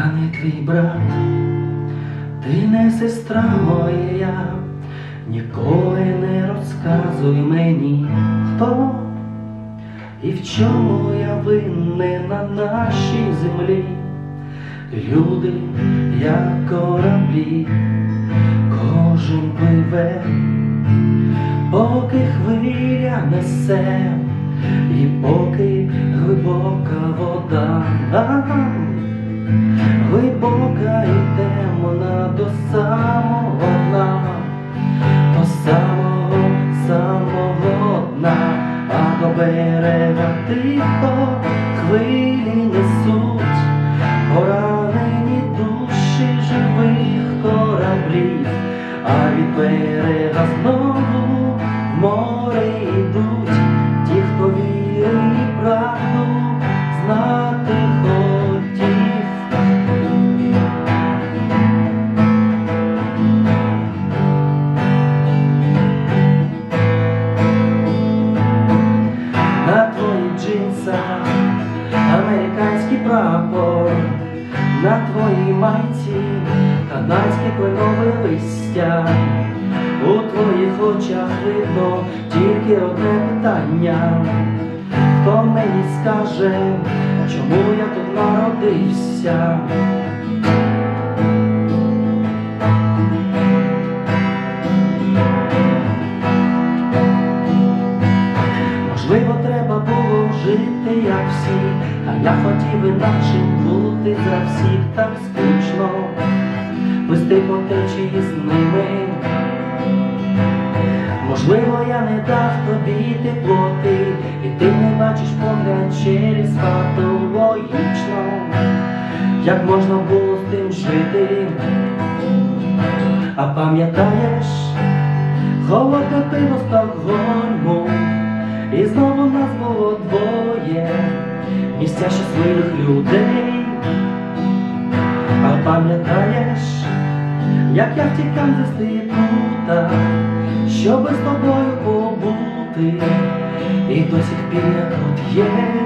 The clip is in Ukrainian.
не твій брат, ти не сестра моя, ніколи не розказуй мені, хто і в чому я винен на нашій землі. Люди, як кораблі, кожен пливе, поки хвиля несе, і поки глибока вода, глибока і темна до самого дна, до самого самого дна, а до берега тихо прапор, на твоїй майці канадське кленове листя, у твоїх очах видно тільки одне питання. Хто мені скаже, чому я тут народився? Жити, як всі, а я хотів інакше бути за всіх так скучно, вести по течії з ними. Можливо, я не дав тобі теплоти, і ти не бачиш погляд через логічно, як можна було з тим жити, а пам'ятаєш, холодне пиво Стокгольму, і знову нас було двоє, місця щасливих людей, а пам'ятаєш, як я втікав з інститута, щоби з тобою побути, і до сих пір я тут є.